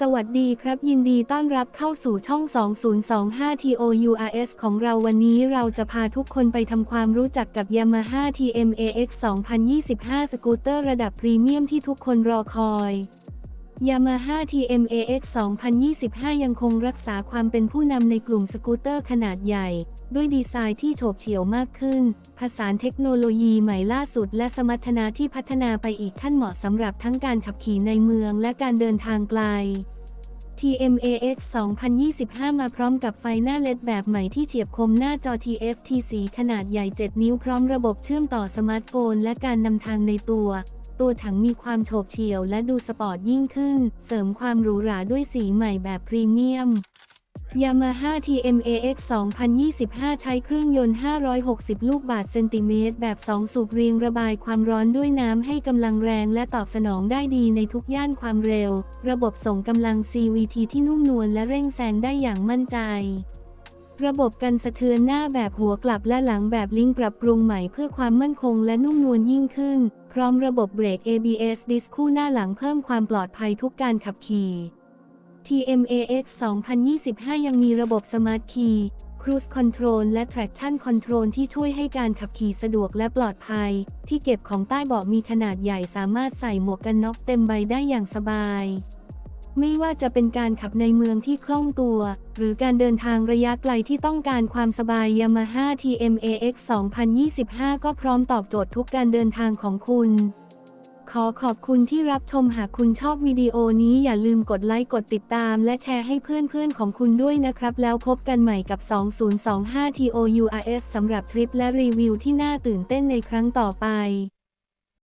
สวัสดีครับ ยินดีต้อนรับเข้าสู่ช่อง 2025 TOURS ของเราวันนี้เราจะพาทุกคนไปทำความรู้จักกับ Yamaha TMAX 2025 สกูตเตอร์ระดับพรีเมียมที่ทุกคนรอคอย Yamaha TMAX 2025 ยังคงรักษาความเป็นผู้นำในกลุ่มสกูตเตอร์ขนาดใหญ่ ด้วยดีไซน์ที่โฉบเฉี่ยวมากขึ้น ผสานเทคโนโลยีใหม่ล่าสุด และสมรรถนะที่พัฒนาไปอีกขั้นเหมาะสำหรับทั้งการขับขี่ในเมืองและการเดินทางไกล TMAX 2025 มาพร้อมกับไฟหน้าเลดแบบใหม่ที่เฉียบคมหน้าจอ TFT สีขนาดใหญ่ 7 นิ้วพร้อมระบบเชื่อมต่อสมาร์ทโฟน และการนำทางในตัว ตัวถังมีความโฉบเฉี่ยวและดูสปอร์ตยิ่งขึ้น เสริมความหรูหราด้วยสีใหม่แบบพรีเมียม Yamaha TMAX 2025 ใช้เครื่องยนต์ 560 ลูกบาศก์เซนติเมตร แบบ 2 สูบเรียงระบายความร้อนด้วยน้ำให้กำลังแรงและตอบสนองได้ดีในทุกย่านความเร็ว ระบบส่งกำลัง CVT ที่นุ่มนวลและเร่งแซงได้อย่างมั่นใจ ระบบกันสะเทือนหน้าแบบหัวกลับและหลังแบบลิงก์ปรับปรุงใหม่เพื่อความมั่นคงและนุ่มนวลยิ่งขึ้น พร้อมระบบเบรก ABS ดิสคู่หน้าหลังเพิ่มความปลอดภัยทุกการขับขี่ TMAX 2025 ยังมีระบบ Smart Key Cruise Control และ Traction Control ที่ช่วยให้การขับขี่สะดวกและปลอดภัย ที่เก็บของใต้เบาะมีขนาดใหญ่สามารถใส่หมวกกันน็อกเต็มใบได้อย่างสบาย ไม่ว่าจะเป็นการขับในเมืองที่คล่องตัว หรือการเดินทางระยะไกลที่ต้องการความสบาย Yamaha TMAX 2025 ก็พร้อมตอบโจทย์ทุกการเดินทางของคุณ ขอขอบคุณที่รับชมหากคุณชอบวิดีโอนี้อย่าลืมกดไลค์กดติดตาม และแชร์ให้เพื่อนๆของคุณด้วยนะครับ แล้วพบกันใหม่กับ 2025 TOURS สำหรับทริปและรีวิวที่น่าตื่นเต้นในครั้งต่อไป